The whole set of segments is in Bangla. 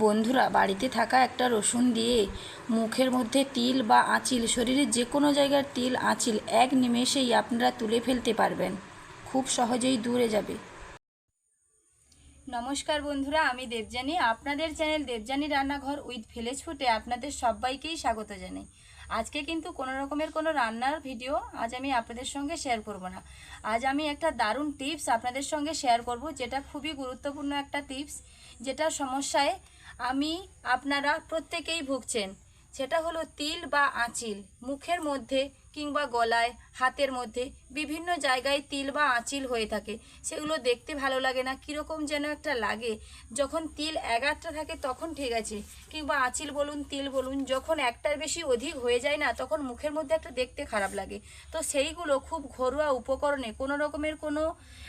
বন্ধুরা, বাড়িতে থাকা একটা রসুন দিয়ে মুখের মধ্যে তিল বা আঁচিল, শরীরের যে কোনো জায়গার তিল, আঁচিল এক নিমেষেই আপনারা তুলে ফেলতে পারবেন। খুব সহজেই দূরে যাবে। নমস্কার বন্ধুরা, আমি দেবযানী। আপনাদের চ্যানেল দেবযানী রান্নাঘর উইথ ভিলেজ ফুটে আপনাদের সবাইকেই স্বাগত জানাই। আজকে কিন্তু কোনো রকমের কোনো রান্নার ভিডিও আজ আমি আপনাদের সঙ্গে শেয়ার করব না। আজ আমি একটা দারুণ টিপস আপনাদের সঙ্গে শেয়ার করব, যেটা খুবই গুরুত্বপূর্ণ একটা টিপস, যেটা সমস্যায় আমি আপনারা প্রত্যেকেই ভুগছেন। সেটা হলো তিল বা আঁচিল। মুখের মধ্যে কিংবা গলায়, হাতের মধ্যে বিভিন্ন জায়গায় তিল বা আঁচিল হয়ে থাকে। সেগুলো দেখতে ভালো লাগে না, কীরকম যেন একটা লাগে। যখন তিল এগারটা থাকে তখন ঠিক আছে। কিংবা আঁচিল বলুন, তিল বলুন, যখন একটার বেশি অধিক হয়ে যায় না, তখন মুখের মধ্যে একটা দেখতে খারাপ লাগে। তো সেইগুলো খুব ঘরোয়া উপকরণে, কোনো রকমের কোনো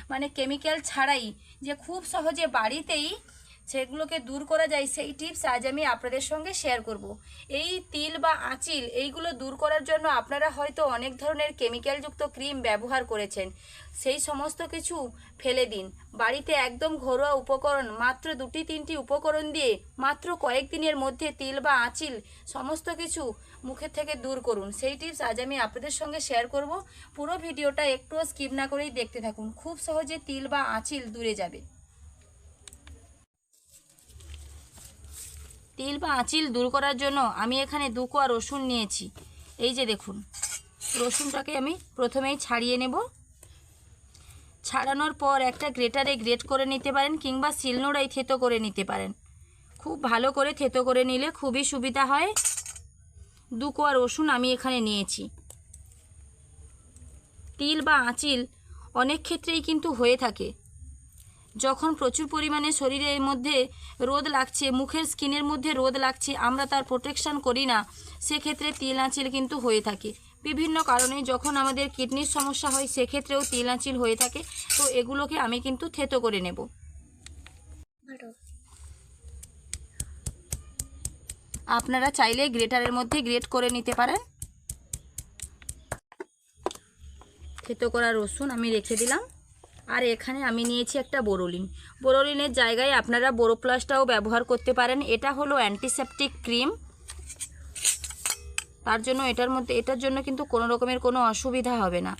মানে কেমিক্যাল ছাড়াই যে খুব সহজে বাড়িতেই সেগুলোকে দূর করা যায় সেই টিপস আজ আমি আপনাদের সঙ্গে শেয়ার করব। এই তিল বা আঁচিল, এইগুলো দূর করার জন্য আপনারা হয়তো অনেক ধরনের কেমিক্যালযুক্ত ক্রিম ব্যবহার করেছেন। সেই সমস্ত কিছু ফেলে দিন। বাড়িতে একদম ঘরোয়া উপকরণ, মাত্র দুটি তিনটি উপকরণ দিয়ে মাত্র কয়েকদিনের মধ্যে তিল বা আঁচিল সমস্ত কিছু মুখের থেকে দূর করুন। সেই টিপস আজ আমি আপনাদের সঙ্গে শেয়ার করব। পুরো ভিডিওটা একটুও স্কিপ না করেই দেখতে থাকুন। খুব সহজে তিল বা আঁচিল দূরে যাবে। তিল বা আঁচিল দূর করার জন্য আমি এখানে দু কোয়া রসুন নিয়েছি। এই যে দেখুন, রসুনটাকে আমি প্রথমেই ছাড়িয়ে নেব। ছাড়ানোর পর একটা গ্রেটারে গ্রেট করে নিতে পারেন কিংবা শিলনোড়াই থেতো করে নিতে পারেন। খুব ভালো করে থেতো করে নিলে খুবই সুবিধা হয়। দু কোয়া রসুন আমি এখানে নিয়েছি। তিল বা আঁচিল অনেক ক্ষেত্রেই কিন্তু হয়ে থাকে। যখন প্রচুর পরিমাণে শরীরের মধ্যে রোদ লাগছে, মুখের স্কিনের মধ্যে রোদ লাগছে, আমরা তার প্রোটেকশন করি না, সেক্ষেত্রে তিল আঁচিল কিন্তু হয়ে থাকে। বিভিন্ন কারণে যখন আমাদের কিডনির সমস্যা হয়, সেক্ষেত্রেও তিল আঁচিল হয়ে থাকে। তো এগুলোকে আমি কিন্তু থেতো করে নেব। আপনারা চাইলে গ্রেটারের মধ্যে গ্রেট করে নিতে পারেন। থেতো করা রসুন আমি রেখে দিলাম। আর এখানে আমি নিয়েছি একটা বোরোলিন। বোরোলিনের জায়গায় আপনারা বোরো প্লাসটাও ব্যবহার করতে পারেন। এটা হলো অ্যান্টিসেপটিক ক্রিম তার জন্য এটার মধ্যে, এটার জন্য কিন্তু কোনো রকমের কোনো অসুবিধা হবে না।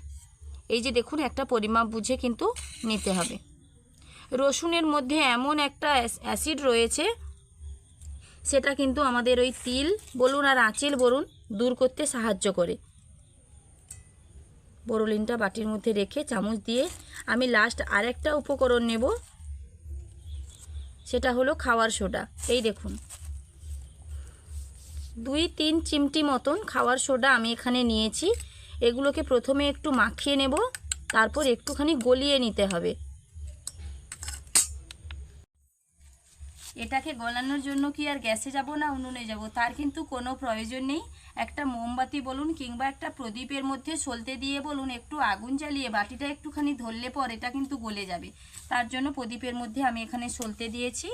এই যে দেখুন, একটা পরিমাপ বুঝে কিন্তু নিতে হবে। রসুনের মধ্যে এমন একটা অ্যাসিড রয়েছে, সেটা কিন্তু আমাদের ওই তিল বলুন আর আঁচিল বলুন দূর করতে সাহায্য করে। বোরোলিনটা বাটির মধ্যে রেখে চামচ দিয়ে আমি লাস্ট আরেকটা উপকরণ নেব। সেটা হলো খাওয়ার সোডা। এই দেখুন। দুই তিন চিমটি মতন খাওয়ার সোডা আমি এখানে নিয়েছি। এগুলোকে প্রথমে একটু মাখিয়ে নেব, তারপর একটুখানি গলিয়ে নিতে হবে। এটাকে গলানোর জন্য কি আর গ্যাসে যাব না উনুনে যাব? তার কিন্তু কোনো প্রয়োজন নেই। একটা মোমবাতি বলুন কিংবা একটা প্রদীপের মধ্যে সলতে দিয়ে বলুন, একটু আগুন জ্বালিয়ে বাটিটা একটুখানি ধরলে পর এটা কিন্তু গলে যাবে। তার জন্য প্রদীপের মধ্যে আমি এখানে সলতে দিয়েছি।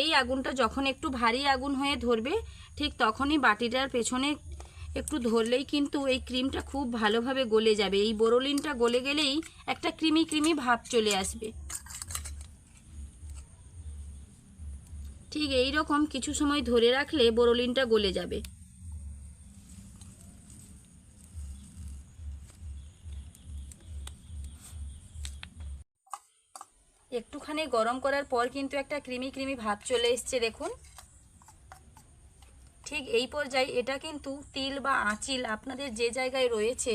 এই আগুনটা যখন একটু ভারী আগুন হয়ে ধরবে, ঠিক তখনই বাটিটার পেছনে একটু ধরলেই কিন্তু এই ক্রিমটা খুব ভালোভাবে গলে যাবে। এই বোরোলিনটা গলে গেলেই একটা ক্রিমি ক্রিমি ভাব চলে আসবে। ঠিক এই রকম কিছু সময় ধরে রাখলে বোরোলিনটা গলে যাবে। একটুখানি গরম করার পর কিন্তু একটা ক্রিমি ক্রিমি ভাব চলে এসছে, দেখুন। ঠিক এই পর্যায়ে এটা কিন্তু তিল বা আঁচিল আপনাদের যে জায়গায় রয়েছে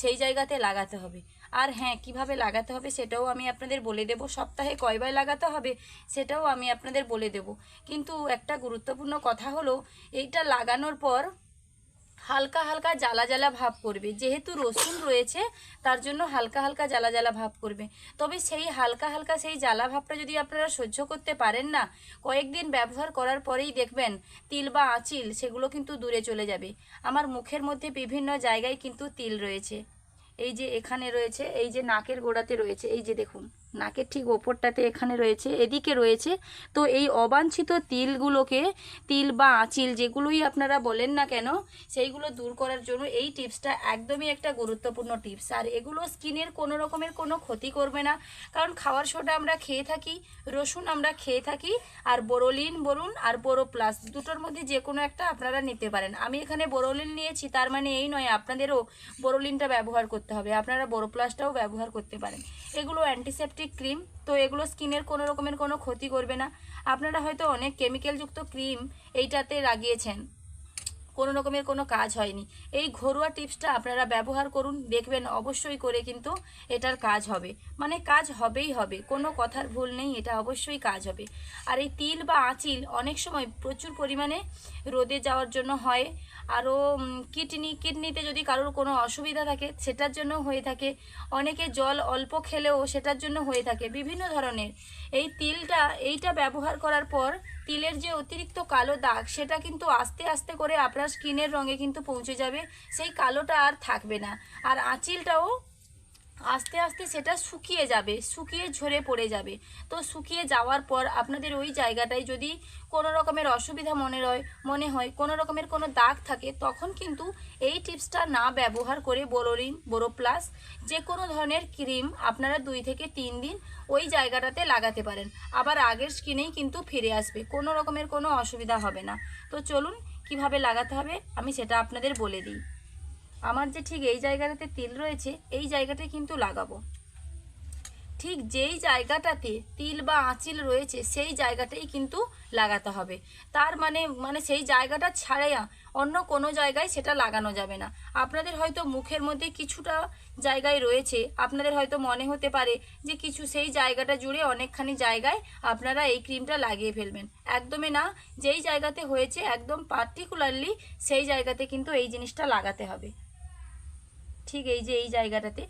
সেই জায়গাতে লাগাতে হবে। আর হ্যাঁ কীভাবে লাগাতে হবে সেটাও আমি আপনাদের বলে দেব। সপ্তাহে কয়বার লাগাতে হবে সেটাও আমি আপনাদের বলে দেব। কিন্তু একটা গুরুত্বপূর্ণ কথা হলো, এইটা লাগানোর পর হালকা হালকা জ্বালা জ্বালা ভাব করবে। যেহেতু রসুন রয়েছে, তার জন্য হালকা হালকা জ্বালা জ্বালা ভাব করবে। তবে সেই হালকা হালকা সেই জ্বালা ভাবটা যদি আপনারা সহ্য করতে পারেন না, কয়েকদিন ব্যবহার করার পরেই দেখবেন তিল বা আঁচিল সেগুলো কিন্তু দূরে চলে যাবে। আমার মুখের মধ্যে বিভিন্ন জায়গায় কিন্তু তিল রয়েছে। এই যে এখানে রয়েছে, এই যে নাকের গোড়াতে রয়েছে, এই যে দেখুন। নাকের ঠিক ওপরটাতে এখানে রয়েছে, এদিকে রয়েছে। তো এই অবাঞ্ছিত তিলগুলোকে, তিল বা আঁচিল যেগুলোই আপনারা বলেন না কেন, সেইগুলো দূর করার জন্য এই টিপসটা একদমই একটা গুরুত্বপূর্ণ টিপস। আর এগুলো স্কিনের কোনো রকমের কোনো ক্ষতি করবে না। কারণ খাওয়ার সোডা আমরা খেয়ে থাকি, রসুন আমরা খেয়ে থাকি, আর বোরোলিন বলুন আর বোরো প্লাস দুটোর মধ্যে যে কোনো একটা আপনারা নিতে পারেন। আমি এখানে বোরোলিন নিয়েছি, তার মানে এই নয়, আপনাদেরও বোরোলিনটা ব্যবহার করতে হবে। আপনারা বোরো প্লাসটাও ব্যবহার করতে পারেন। এগুলো অ্যান্টিসেপটিক ক্রিম, তো এগুলো স্কিনের কোনো রকমের কোনো ক্ষতি করবে না। আপনারা হয়তো অনেক কেমিক্যালযুক্ত ক্রিম এইটাতে লাগিয়েছেন। কোনো রকমের কোনো কাজ হয়নি। এই ঘরোয়া টিপসটা আপনারা ব্যবহার করুন, দেখবেন অবশ্যই করে কিন্তু এটার কাজ হবে। মানে কাজ হবেই হবে, কোনো কথার ভুল নেই, এটা অবশ্যই কাজ হবে। আর এই তিল বা আঁচিল অনেক সময় প্রচুর পরিমাণে রোদে যাওয়ার জন্য হয়। আরও কিডনি, কিডনিতে যদি কারোর কোনো অসুবিধা থাকে, সেটার জন্য হয়ে থাকে। অনেকে জল অল্প খেলেও সেটার জন্য হয়ে থাকে। বিভিন্ন ধরনের। এই তিলটা, এইটা ব্যবহার করার পর তিলের যে অতিরিক্ত কালো দাগ, সেটা কিন্তু আস্তে আস্তে করে আপনার স্কিনের রঙে কিন্তু পৌঁছে যাবে। সেই কালোটা আর থাকবে না। আর আঁচিলটাও আস্তে আস্তে সেটা শুকিয়ে যাবে, শুকিয়ে ঝরে পড়ে যাবে। তো শুকিয়ে যাওয়ার পর আপনাদের ওই জায়গাটায় যদি কোনো রকমের অসুবিধা মনে হয় মনে হয়, কোনো রকমের কোনো দাগ থাকে, তখন কিন্তু এই টিপসটা না ব্যবহার করে বোরোলিন বোরো প্লাস যে কোনো ধরনের ক্রিম আপনারা দুই থেকে তিন দিন ওই জায়গাটাতে লাগাতে পারেন। আবার আগের স্কিনেই কিন্তু ফিরে আসবে, কোনো রকমের কোনো অসুবিধা হবে না। তো চলুন কীভাবে লাগাতে হবে আমি সেটা আপনাদের বলে দিই। আমার যে ঠিক এই জায়গাটাতে তিল রয়েছে, এই জায়গাটায় কিন্তু লাগাবো। ঠিক যেই জায়গাটাতে তিল বা আঁচিল রয়েছে, সেই জায়গাটাই কিন্তু লাগাতে হবে। তার মানে মানে সেই জায়গাটা ছাড়াইয়া অন্য কোনো জায়গায় সেটা লাগানো যাবে না। আপনাদের হয়তো মুখের মধ্যে কিছুটা জায়গায় রয়েছে, আপনাদের হয়তো মনে হতে পারে যে কিছু সেই জায়গাটা জুড়ে অনেকখানি জায়গায় আপনারা এই ক্রিমটা লাগিয়ে ফেলবেন। একদমই না, যেই জায়গাতে হয়েছে একদম পার্টিকুলারলি সেই জায়গাতে কিন্তু এই জিনিসটা লাগাতে হবে। ঠিক এই যে এই জায়গাটাতে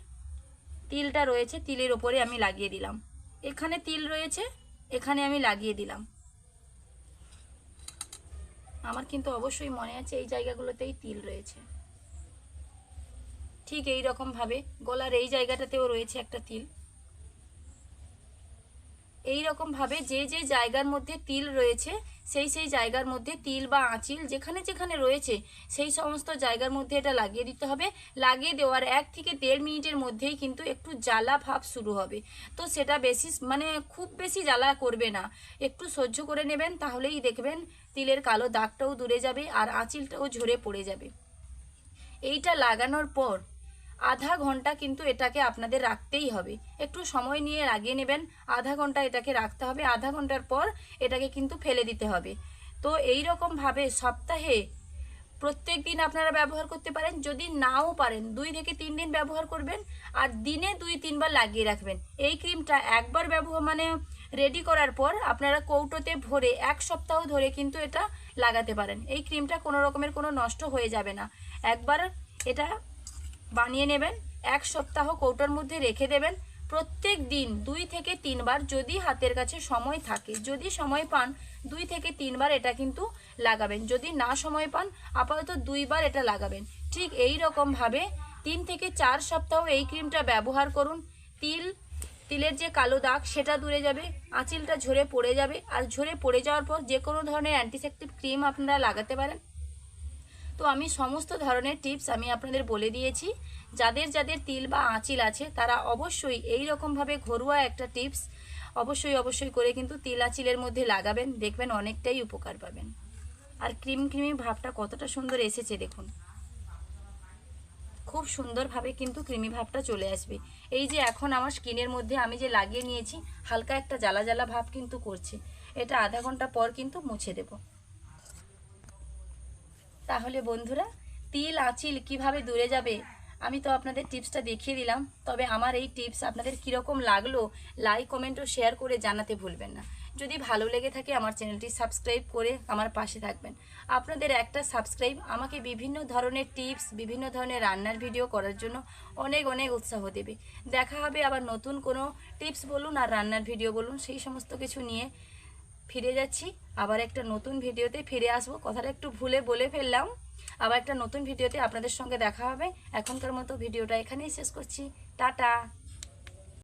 তিলটা রয়েছে, তিলের ওপরে আমি লাগিয়ে দিলাম। এখানে তিল রয়েছে, এখানে আমি লাগিয়ে দিলাম। আমার কিন্তু অবশ্যই মনে আছে এই জায়গাগুলোতেই তিল রয়েছে। ঠিক এই রকমভাবে গলার এই জায়গাটাতেও রয়েছে একটা তিল। এই রকম ভাবে যে যে জায়গার মধ্যে তিল রয়েছে, সেই সেই জায়গার মধ্যে তিল বা আঁচিল যেখানে যেখানে রয়েছে, সেই সমস্ত জায়গার মধ্যে এটা লাগিয়ে দিতে হবে। লাগিয়ে দেওয়ার এক থেকে দেড় মিনিটের মধ্যেই কিন্তু একটু জ্বালা ভাব শুরু হবে। তো সেটা বেশি মানে খুব বেশি জ্বালা করবে না। একটু সহ্য করে নেবেন, তাহলেই দেখবেন তিলের কালো দাগটাও দূরে যাবে আর আঁচিলটাও ঝরে পড়ে যাবে। এইটা লাগানোর পর আধা ঘণ্টা কিন্তু এটাকে আপনাদের রাখতেই হবে। একটু সময় নিয়ে লাগিয়ে নেবেন, আধা ঘণ্টা এটাকে রাখতে হবে, আধা ঘণ্টার পর এটাকে কিন্তু ফেলে দিতে হবে। তো এই রকমভাবে সপ্তাহে প্রত্যেক দিন আপনারা ব্যবহার করতে পারেন, যদি নাও পারেন দুই থেকে তিন দিন ব্যবহার করবেন আর দিনে দুই তিনবার লাগিয়ে রাখবেন। এই ক্রিমটা একবার ব্যবহার মানে রেডি করার পর আপনারা কৌটোতে ভরে এক সপ্তাহ ধরে কিন্তু এটা লাগাতে পারেন। এই ক্রিমটা কোনো রকমের কোনো নষ্ট হয়ে যাবে না। একবার এটা বানিয়ে নেবেন। এক সপ্তাহ কৌটোর মধ্যে রেখে দেবেন। প্রত্যেক দিন দুই থেকে তিনবার যদি হাতের কাছে সময় থাকে, যদি সময় পান, দুই থেকে তিনবার এটা কিন্তু লাগাবেন। যদি না সময় পান, আপাতত দুইবার এটা লাগাবেন। ঠিক এই রকমভাবে তিন থেকে চার সপ্তাহ এই ক্রিমটা ব্যবহার করুন। তিল, তিলের যে কালো দাগ, সেটা দূরে যাবে, আঁচিলটা ঝরে পড়ে যাবে। আর ঝরে পড়ে যাওয়ার পর যে কোনো ধরনের অ্যান্টিসেপটিক ক্রিম আপনারা লাগাতে পারেন। তো আমি সমস্ত ধরনের টিপস আমি আপনাদের বলে দিয়েছি। যাদের যাদের তিল বা আঁচিল আছে, তারা অবশ্যই এই রকমভাবে ঘরোয়া একটা টিপস অবশ্যই অবশ্যই করে কিন্তু তিল আঁচিলের মধ্যে লাগাবেন, দেখবেন অনেকটাই উপকার পাবেন। আর ক্রিম ক্রিমি ভাবটা কতটা সুন্দর এসেছে দেখুন। খুব সুন্দরভাবে কিন্তু ক্রিমি ভাবটা চলে আসবে। এই যে এখন আমার স্কিনের মধ্যে আমি যে লাগিয়ে নিয়েছি, হালকা একটা জ্বালা জ্বালা ভাব কিন্তু করছে। এটা আধা ঘণ্টা পর কিন্তু মুছে দেবো। তাহলে বন্ধুরা, তিল, আঁচিল কীভাবে দূরে যাবে? আমি তো আপনাদের টিপসটা দেখিয়ে দিলাম, তবে আমার এই টিপস আপনাদের কীরকম লাগল, লাইক, কমেন্ট ও শেয়ার করে জানাতে ভুলবেন না। যদি ভালো লেগে থাকে, আমার চ্যানেলটি সাবস্ক্রাইব করে আমার পাশে থাকবেন। আপনাদের একটা সাবস্ক্রাইব আমাকে বিভিন্ন ধরনের টিপস, বিভিন্ন ধরনের রান্নার ভিডিও করার জন্য অনেক অনেক উৎসাহ দেবে। দেখা হবে আবার নতুন কোনো টিপস বলুন আর রান্নার ভিডিও বলুন, সেই সমস্ত কিছু নিয়ে ফিরে যাচ্ছি। আবার একটা নতুন ভিডিওতে ফিরে আসব। কথাটা একটু ভুলে বলে ফেললাম। আবার একটা নতুন ভিডিওতে আপনাদের সঙ্গে দেখা হবে। এখনকার মতো ভিডিওটা এখানেই শেষ করছি। টাটা!